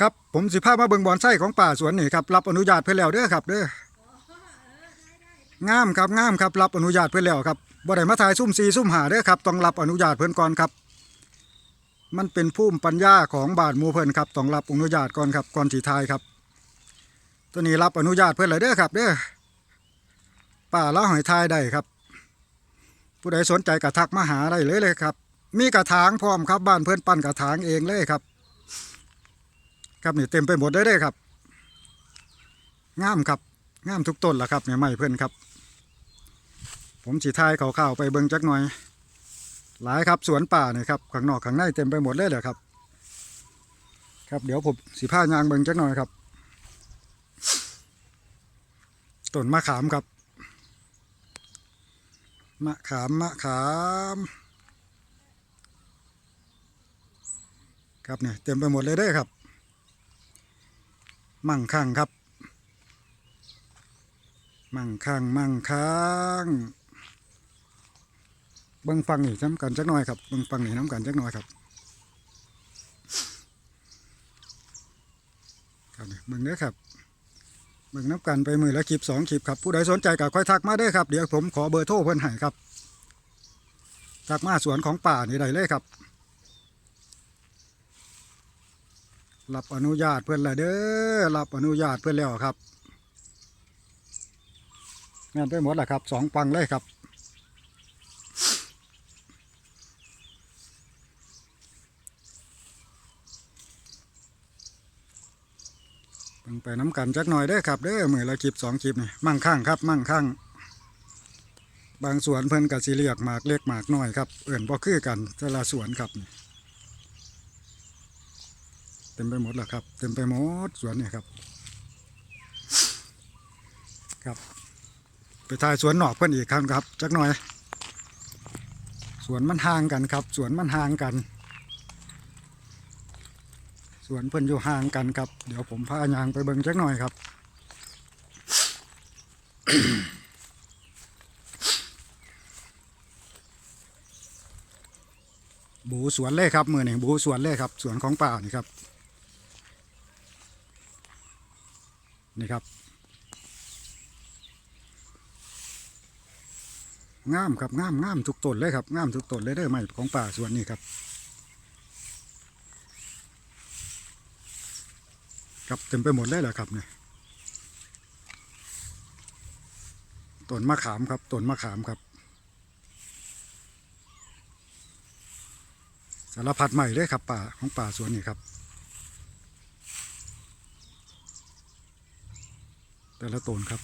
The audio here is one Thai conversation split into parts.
ครับผมสิพามาเบิงบอนไส้ของป่าสวนนี่ครับรับอนุญาตเพิ่นแล้วเด้อครับเด้องามครับงามครับรับอนุญาตเพิ่นแล้วครับบ่ได้มาถ่ายซุ่มซีซุ่มหาเด้อครับต้องรับอนุญาตเพิ่นก่อนครับ มันเป็นภูมิปัญญาของบานหมู่เพิ่นครับต้องรับอนุญาตก่อนครับก่อนสิถ่ายครับ ตัวนี้รับอนุญาตเพิ่นแล้วเด้อครับ เด้อป่าล่าหอยทายได้ครับ ผู้ใดสนใจกระทักมาหาได้เลยเลยครับ มีกระถางพร้อมครับบ้านเพิ่นปั้นกระถางเองเลยครับ ครับนี่เต็มไปหมดเลยเด้อครับงามครับงามทุกต้นละครับเนี่ยไม้เพื่อนครับ ผมสีทายเข่าวไปเบิ่งจักหน่อย หลายครับสวนป่าเนี่ยครับข้างนอกข้างในเต็มไปหมดเลยเลยครับ ครับเดี๋ยวผมสีผ้ายางเบิ่งจักหน่อยครับต้นมะขามครับมะขามมะขาม ครับเนี่ยเต็มไปหมดเลยเด้ครับ มั่งคั่งครับ มั่งคั่งมั่งคั่งเบิ่งฟังนี่น้ำกันจักหน่อยครับเบิ่งฟังนี่น้ำกันจักหน่อยครับครับเบิ่งเด้อครับเบิ่งน้ำกันไปมือละคลิปสองคลิปครับผู้ใดสนใจก็ค่อยทักมาเด้ครับเดี๋ยวผมขอเบอร์โทรเพิ่อนให้ครับทักมาสวนของป่านี่ได้เลยครับ รับอนุญาตเพื่อนละเด้อรับอนุญาตเพื่อนแล้วครับงานไปหมดแล้วครับสองปังเลยครับเบิ่งไปน้ำกันจักหน่อยเด้อครับเด้อมือละคลิปสองคลิปนี่มั่งข้างครับ มั่งข้างบางสวนเพิ่นกับสีเรียกหมากเล็กหมากน้อยครับเอื่นบ่คือกันแต่ละสวนครับ เต็มไปหมดแล้วครับ เต็มไปหมดสวนนี่ครับ ครับ ไปถ่ายสวนหนอกเพื่อนอีกครั้งครับจักหน่อย สวนมันห่างกันครับ สวนมันห่างกันสวนเพื่อนอยู่ห่างกันครับ เดี๋ยวผมพายางไปเบิ่งจักหน่อยครับบูสวนเลยครับมือนี่งบูสวนเลยครับ สวนของป่านี่ครับ นี่ครับ งามครับงามงามทุกต้นเลยครับงามทุกต้นเลยเด้อไม้ของป่าสวนนี่ครับครับเต็มไปหมดเลยแหละครับเนี่ยต้นมะขามครับต้นมะขามครับสารพัดใหม่เลยครับป่าของป่าสวนนี่ครับ แต่ละต้นครับ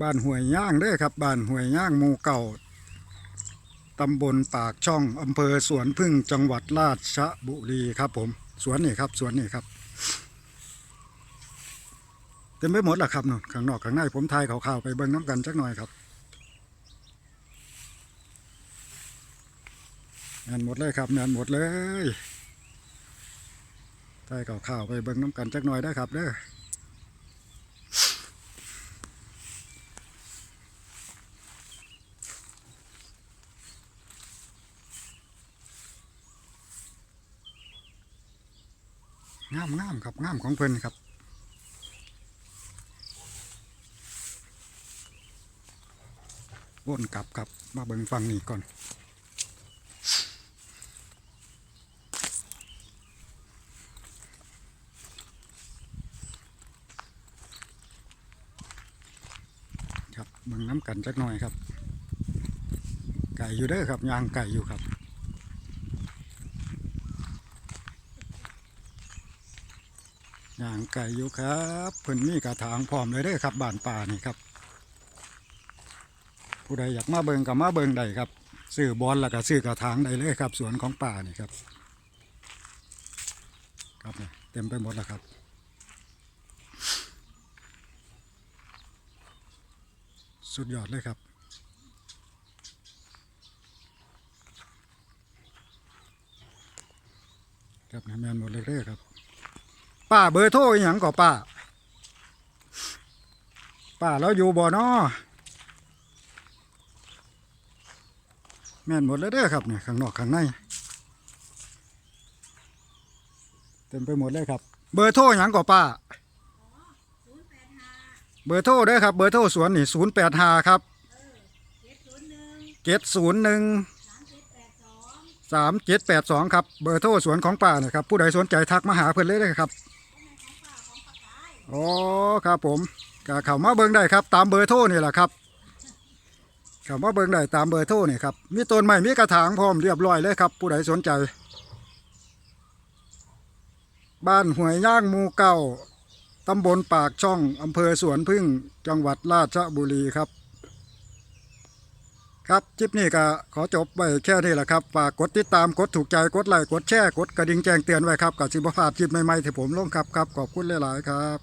บ้านห้วยย่างเด้อครับบ้านห้วยย่างหมู่เก่าตำบลปากช่องอำเภอสวนพึ่งจังหวัดราชบุรีครับผมสวนนี่ครับสวนนี่ครับเต็มไปหมดละครับนู่นข้างนอกข้างในผมทายข่าวๆไปเบิ่งน้ำกันจักหน่อยครับ งานหมดเลยครับงานหมดเลยทายข่าวไปเบิ่งน้ำกันจักหน่อยได้ครับเด้อางามงามครับงามของเพิ่นครับวนกลับครับมาเบิ่งฟังนี่ก่อน เบิ่งน้ำกันจักหน่อยครับ ไก่อยู่เด้อครับยางไก่อยู่ครับยางไก่อยู่ครับเพิ่นมีกระถางพร้อมเลยเด้อครับบ้านป่านี่ครับ ผู้ใดอยากมาเบิงกับมาเบิงได้ครับซื้อบอลแล้วก็ซื้อกระถางได้เลยครับ สวนของป่านี่ครับ ครับเต็มไปหมดแล้วครับ สุดยอดเลยครับ ครับแมนหมดเลยเด้อครับ ป้าเบอร์โทรอหย่างก่อป้า ป้าเราอยู่บ่อนอแม่นหมดเลยเด้อครับเนี่ยข้างนอกข้างในเต็มไปหมดเลยครับ เบอร์โทรอย่างก่อป้า เบอร์โทรเด้อครับ เบอร์โทรสวนนี่ศูนย์แปดห้าครับเจ็ดศูนย์หนึ่งสามเจ็ดแปดสองครับเบอร์โทรสวนของป้าเนี่ยครับ ผู้ใดสนใจทักมาหาเพิ่นเลยเลยครับอ๋อครับผมก็เข้ามาเบิ่งได้ครับ ตามเบอร์โทรนี่แหละครับคำว่าเบิ่งได้ตามเบอร์โทรนี่ครับมีต้นไม้มีกระถางพร้อมเรียบร้อยเลยครับ ผู้ใดสนใจ บ้านห้วยย่างหมูเก้า ตำบลปากช่องอำเภอสวนพึ่งจังหวัดราชบุรีครับ ครับคลิปนี้ก็ขอจบไว้แค่นี้แหละครับฝากกดติดตามกดถูกใจกดไลค์กดแชร์กดกระดิ่งแจ้งเตือนไว้ครับกับสิบพลาดคลิปใหม่ๆที่ผมลงครับครับขอบคุณหลายๆครับ